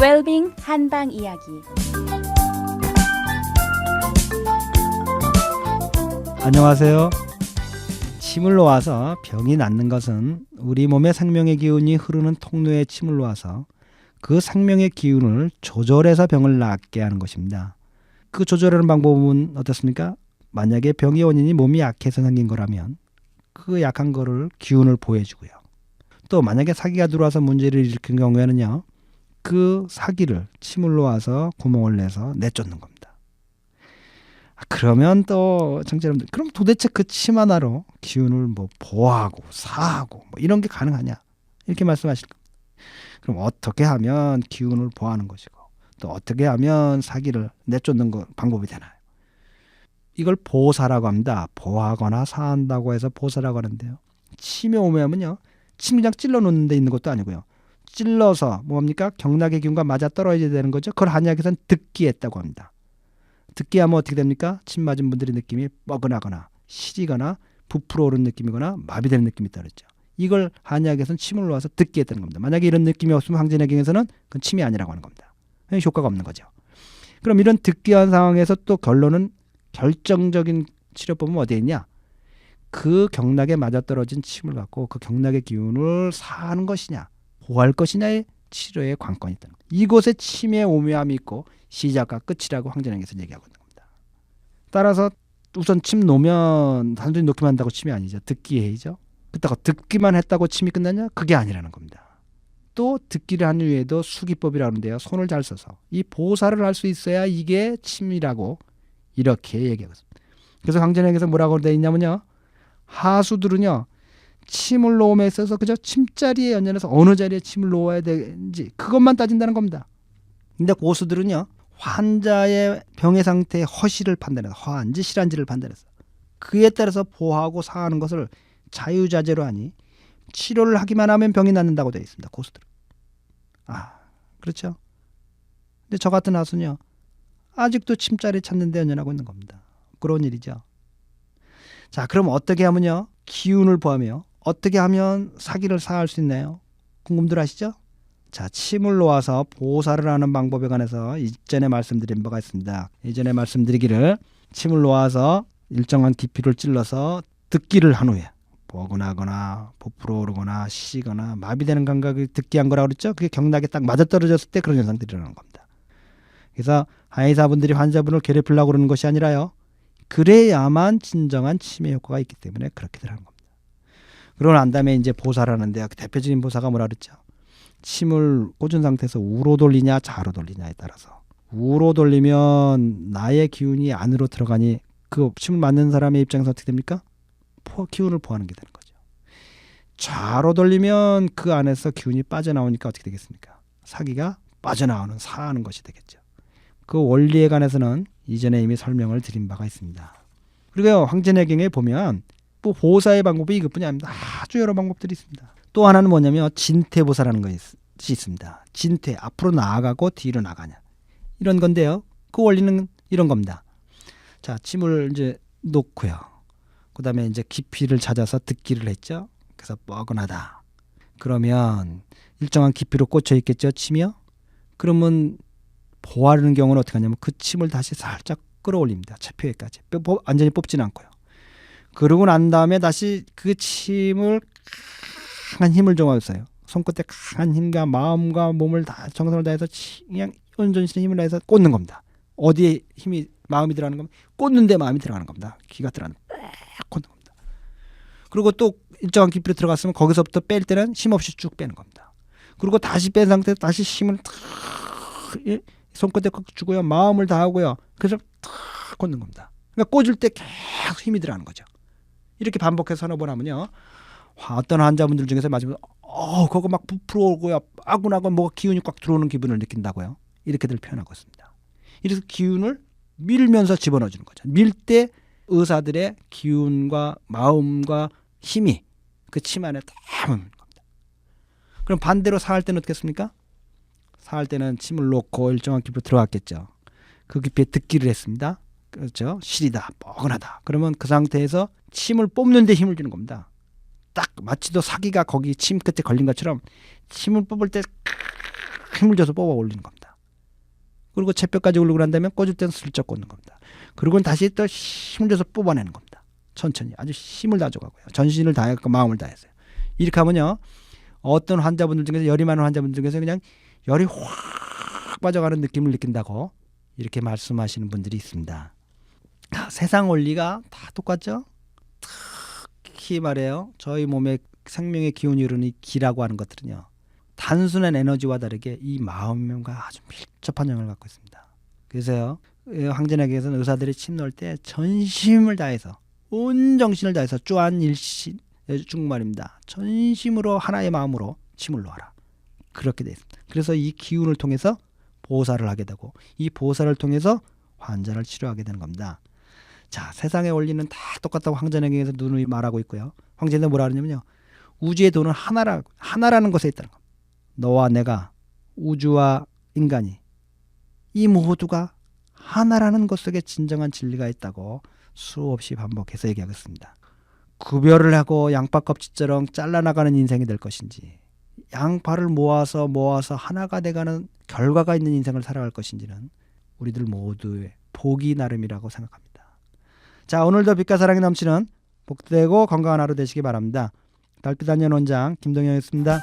웰빙 한방 이야기 안녕하세요. 침을 놓아서 병이 낫는 것은 우리 몸의 생명의 기운이 흐르는 통로에 침을 놓아서 그 생명의 기운을 조절해서 병을 낫게 하는 것입니다. 그 조절하는 방법은 어떻습니까? 만약에 병의 원인이 몸이 약해서 생긴 거라면 그 약한 거를 기운을 보여주고요. 또 만약에 사기가 들어와서 문제를 일으킨 경우에는요. 그 사기를 침을 놓아서 구멍을 내서 내쫓는 겁니다. 아, 그러면 또 청자 여러분들 그럼 도대체 그 침 하나로 기운을 뭐 보호하고 사하고 뭐 이런 게 가능하냐 이렇게 말씀하실 겁니다. 그럼 어떻게 하면 기운을 보호하는 것이고 또 어떻게 하면 사기를 내쫓는 거 방법이 되나요? 이걸 보사라고 합니다. 보호하거나 사한다고 해서 보사라고 하는데요. 침에 오면요, 침 그냥 찔러 놓는 데 있는 것도 아니고요. 찔러서 뭡니까 경락의 기운과 맞아 떨어져야 되는 거죠. 그걸 한약에서는 듣기했다고 합니다. 듣기 하면 어떻게 됩니까? 침 맞은 분들의 느낌이 뻐근하거나 시리거나 부풀어 오른 느낌이거나 마비되는 느낌이 따르죠. 이걸 한의학에서는 침을 놓아서 듣게 했다는 겁니다. 만약에 이런 느낌이 없으면 항진의 경에서는 그건 침이 아니라고 하는 겁니다. 효과가 없는 거죠. 그럼 이런 듣기한 상황에서 또 결론은 결정적인 치료법은 어디에 있냐? 그 경락에 맞아떨어진 침을 갖고 그 경락의 기운을 사하는 것이냐, 보호할 것이냐의 치료의 관건이 겁니다. 이곳에 침의 오묘함이 있고 시작과 끝이라고 황진영에서 얘기하고 있는 겁니다. 따라서 우선 침 놓으면 단순히 놓기만 한다고 침이 아니죠. 듣기 해이죠. 그렇다고 듣기만 했다고 침이 끝나냐? 그게 아니라는 겁니다. 또 듣기를 한 이후에도 수기법이라고 하는데요. 손을 잘 써서 이 보살을 할 수 있어야 이게 침이라고 이렇게 얘기하고 있습니다. 그래서 황진영에서 뭐라고 되어 있냐면요. 하수들은요. 침을 놓음에 있어서 그저 침자리에 연연해서 어느 자리에 침을 놓아야 되는지 그것만 따진다는 겁니다. 근데 고수들은요. 환자의 병의 상태의 허실을 판단해서 허한지 실한지를 판단해서 그에 따라서 보호하고 사하는 것을 자유자재로 하니 치료를 하기만 하면 병이 낫는다고 되어 있습니다. 고수들. 아, 그렇죠. 근데 저 같은 하수는요. 아직도 침자리 찾는 데 연연하고 있는 겁니다. 그런 일이죠. 자, 그럼 어떻게 하면요? 기운을 보하며 어떻게 하면 사기를 사할 수 있나요? 궁금들 하시죠? 자, 침을 놓아서 보살을 하는 방법에 관해서 이전에 말씀드린 바가 있습니다. 이전에 말씀드리기를 침을 놓아서 일정한 깊이를 찔러서 듣기를 한 후에 뻐근하거나 부풀어 오르거나 시거나 마비되는 감각이 듣기한 거라고 그랬죠? 그게 경락에 딱 맞아떨어졌을 때 그런 현상들이 일어나는 겁니다. 그래서 한의사분들이 환자분을 괴롭히려고 그러는 것이 아니라요. 그래야만 진정한 치매 효과가 있기 때문에 그렇게들 하는 겁니다. 그러고 난 다음에 이제 보살을 하는데 그 대표적인 보사가 뭐라 그랬죠? 침을 꽂은 상태에서 우로 돌리냐 좌로 돌리냐에 따라서 우로 돌리면 나의 기운이 안으로 들어가니 그 침을 맞는 사람의 입장에서 어떻게 됩니까? 포, 기운을 보하는 게 되는 거죠. 좌로 돌리면 그 안에서 기운이 빠져나오니까 어떻게 되겠습니까? 사기가 빠져나오는 사하는 것이 되겠죠. 그 원리에 관해서는 이전에 이미 설명을 드린 바가 있습니다. 그리고 황진해경에 보면 뭐 보사의 방법이 이것뿐이 아닙니다. 아주 여러 방법들이 있습니다. 또 하나는 뭐냐면 진퇴보사라는 것이 있습니다. 진퇴 앞으로 나아가고 뒤로 나가냐 이런 건데요. 그 원리는 이런 겁니다. 자 침을 이제 놓고요. 그다음에 이제 깊이를 찾아서 듣기를 했죠. 그래서 뻐근하다. 그러면 일정한 깊이로 꽂혀 있겠죠. 침이요. 그러면 보호하는 경우는 어떻게 하냐면 그 침을 다시 살짝 끌어올립니다. 체표에까지 완전히 뽑지는 않고요. 그러고 난 다음에 다시 그 침을 강한 힘을 정하였어요. 손끝에 강한 힘과 마음과 몸을 다 정성을 다해서 그냥 온전히 힘을 다해서 꽂는 겁니다. 어디에 힘이 마음이 들어가는 겁니다. 꽂는데 마음이 들어가는 겁니다. 기가 들어가는 딱 꽂는 겁니다. 그리고 또 일정한 깊이로 들어갔으면 거기서부터 뺄 때는 힘 없이 쭉 빼는 겁니다. 그리고 다시 뺀 상태에서 다시 힘을 탁 손끝에 꽉 주고요. 마음을 다하고요. 그래서 탁 꽂는 겁니다. 그러니까 꽂을 때 계속 힘이 들어가는 거죠. 이렇게 반복해서 서너 번 하면요. 어떤 환자분들 중에서 맞으면 어 그거 막 부풀어 오고요. 아군하고 뭐가 기운이 꽉 들어오는 기분을 느낀다고요. 이렇게들 표현하고 있습니다. 이래서 기운을 밀면서 집어넣어 주는 거죠. 밀 때 의사들의 기운과 마음과 힘이 그 침 안에 다 묻는 겁니다. 그럼 반대로 사할 때는 어떻겠습니까? 사할 때는 침을 놓고 일정한 깊이로 들어갔겠죠. 그 깊이에 듣기를 했습니다. 그렇죠. 시리다, 뻐근하다. 그러면 그 상태에서 침을 뽑는 데 힘을 주는 겁니다. 딱 마치도 사기가 거기 침 끝에 걸린 것처럼 침을 뽑을 때 힘을 줘서 뽑아 올리는 겁니다. 그리고 채뼈까지 올리고 난 다음에 꽂을 때는 슬쩍 꽂는 겁니다. 그리고는 다시 또 힘을 줘서 뽑아내는 겁니다. 천천히 아주 힘을 다 줘가고요. 전신을 다해서 마음을 다해서요. 이렇게 하면요. 어떤 환자분들 중에서 열이 많은 환자분들 중에서 그냥 열이 확 빠져가는 느낌을 느낀다고 이렇게 말씀하시는 분들이 있습니다. 아, 세상 원리가 다 똑같죠? 특히 말해요. 저희 몸에 생명의 기운이 흐르는 이 기라고 하는 것들은요. 단순한 에너지와 다르게 이 마음과 아주 밀접한 영향을 갖고 있습니다. 그래서요. 예, 황제나기에서는 의사들이 침 넣을 때 전심을 다해서 온 정신을 다해서 쭈안 일신 예, 중말입니다. 전심으로 하나의 마음으로 침을 놓아라. 그렇게 돼 있습니다. 그래서 이 기운을 통해서 보살을 하게 되고 이 보살을 통해서 환자를 치료하게 되는 겁니다. 자, 세상의 원리는 다 똑같다고 황제나기에서 눈을 말하고 있고요. 황제는 뭐라 하냐면요. 우주의 돈은 하나라 하나라는 것에 있다는 겁니다. 너와 내가 우주와 인간이 이 모두가 하나라는 것 속에 진정한 진리가 있다고 수없이 반복해서 얘기하겠습니다. 구별을 하고 양파 껍질처럼 잘라나가는 인생이 될 것인지 양파를 모아서 모아서 하나가 돼가는 결과가 있는 인생을 살아갈 것인지는 우리들 모두의 보기 나름이라고 생각합니다. 자 오늘도 빛과 사랑이 넘치는 복되고 건강한 하루 되시기 바랍니다. 달빛 안녕 원장 김동영이었습니다.